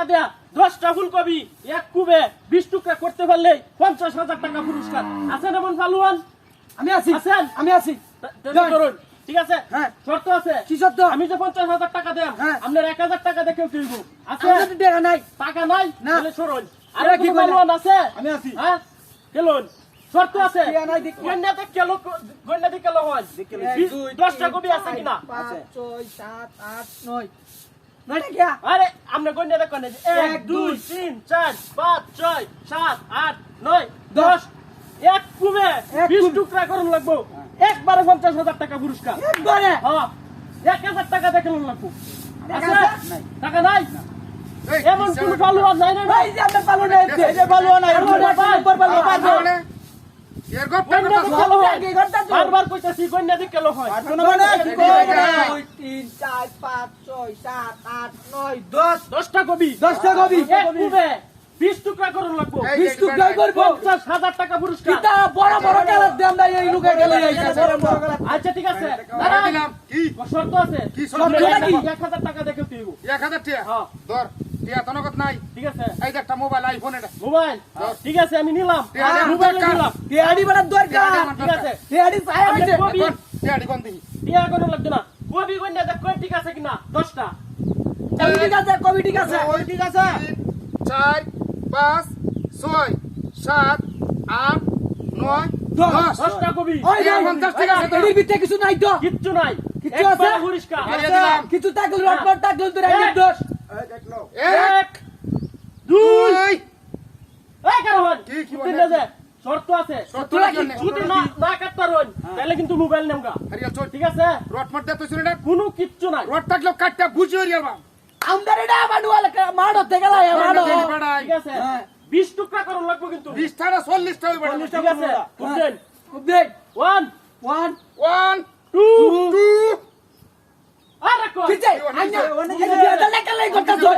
টাকা দেয়া দশটা ফুলকপি এক কুবে বিশ টুকরা করতে পারলে পঞ্চাশ হাজার টাকা পুরস্কার। আছেন এমন ফালুয়ান? আমি আছি। আছেন? আমি আছি। ঠিক আছে? হ্যাঁ। শর্ত আছে। কি শর্ত? আমি যে পঞ্চাশ হাজার টাকা দেন হ্যাঁ। আপনার এক হাজার টাকা দেখেও কিনবো। আছে? টাকা নাই। টাকা নাই? না। তাহলে সরুন। আর কি কি ফালুয়ান আছে? আমি আছি। হ্যাঁ? খেলুন। শর্ত আছে। টিয়া নাই দেখ- গন্যাতে কেলো গন্যাতে কেলো হয়। দশটা কবি আছে কিনা? পাঁচ ছয় সাত আট নয়। নয়টা কিয়া আরে আপনি গন্যা দেখেন এক এক, দুই তিন চার পাঁচ ছয় সাত আট নয় দশ এক কুমে বিশ। টুকরা করুন লাগবো। একবারে পঞ্চাশ হাজার টাকা পুরস্কার। একবারে? হ্যাঁ এক হাজার টাকা দেখে লাগবো। টাকা? নাই। এমন কোন নাই না? ভাই যে আমরা যে বারবার কইতাছি দিক কেলো হয়? মানে তিন চার পাঁচ ছয় সাত আট নয় দশ। দশটা কবি। দশটা কবি। বিশ টুকরা করুন লাগবো। বিশ টুকরাই করব পঞ্চাশ হাজার টাকা পুরস্কার। কিতা বড় দাম নাই এই লোকে আচ্ছা ঠিক আছে। আর দিলাম। কি? শর্ত আছে। শর্ত? নাকি? এক হাজার টাকা দেখে তুই এক হাজার টিয়া? হ্যাঁ। ধর, টিয়া তো নগদ নাই। ঠিক আছে। এই একটা মোবাইল আইফোন এটা। মোবাইল ঠিক আছে আমি নিলাম। ঠিক আছে, আমার মোবাইল নিলাম। টিয়াড়ি বড় দরকার। ঠিক আছে। টিয়াড়ি চাই আপনি কবি। এখন কোন দিকে? টিয়া কোনো লাগবে না। কবি কন্যা দেখ কই ঠিক আছে কিনা? দশটা। কবি ঠিক আছে কবি ঠিক আছে। দুই, ঠিক আছে। তিন, চার, পাঁচ, ছয়, সাত, আট, নয়, দশ। দশ। দশটা কবি। ওই টিয়া পঞ্চাশ টাকা এর ভিতরে কিছু নাই তো। কিচ্ছু নাই। কিচ্ছু আছে? কিছু থাকলে থাকলে তোর। এক এক, এক দুই এই কারণ কি, কি বলে? শর্ত আছে? যদি না না কাটতে রইন তাহলে কিন্তু মোবাইল নেমগা। হারিয়া চল। ঠিক আছে? রটমট দে তো শুনে না। কোনো কিচ্ছু নাই। রট থাকলেও কাটটা বুঝি হরিয়া বা। আমদার এটা মানুয়াল মাড়ো থেকে লাই মাড়ো ঠিক আছে? হ্যাঁ। বিশ টুকরা করুন লাগবে কিন্তু। বিশটা না চল্লিশটা হইবে না। ঠিক আছে। বুঝলেন খুব দেখ one. One. One, two. Two, আর রাখো ঠিক আছে আইনা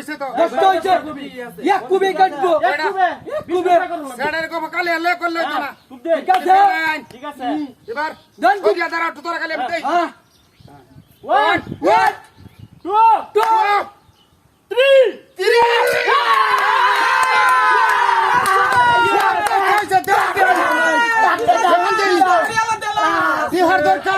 হইছে তো। দশ তো হইছে এক কুবে কাটবো এক কুবে বিশ টুকরা করুন লাগবো স্যারের কথা কালে এলে করলে হইতো না। হ্যাঁ, খুব দে। ঠিক আছে ঠিক আছে এবার ডান ওই দিয়া দাঁড়া, একটু তোরা খালি আমি দেই। হ্যাঁ one one two two three তিরিশ। হইছে, দেন, দেন। দেন, দেন। বিহার দরকার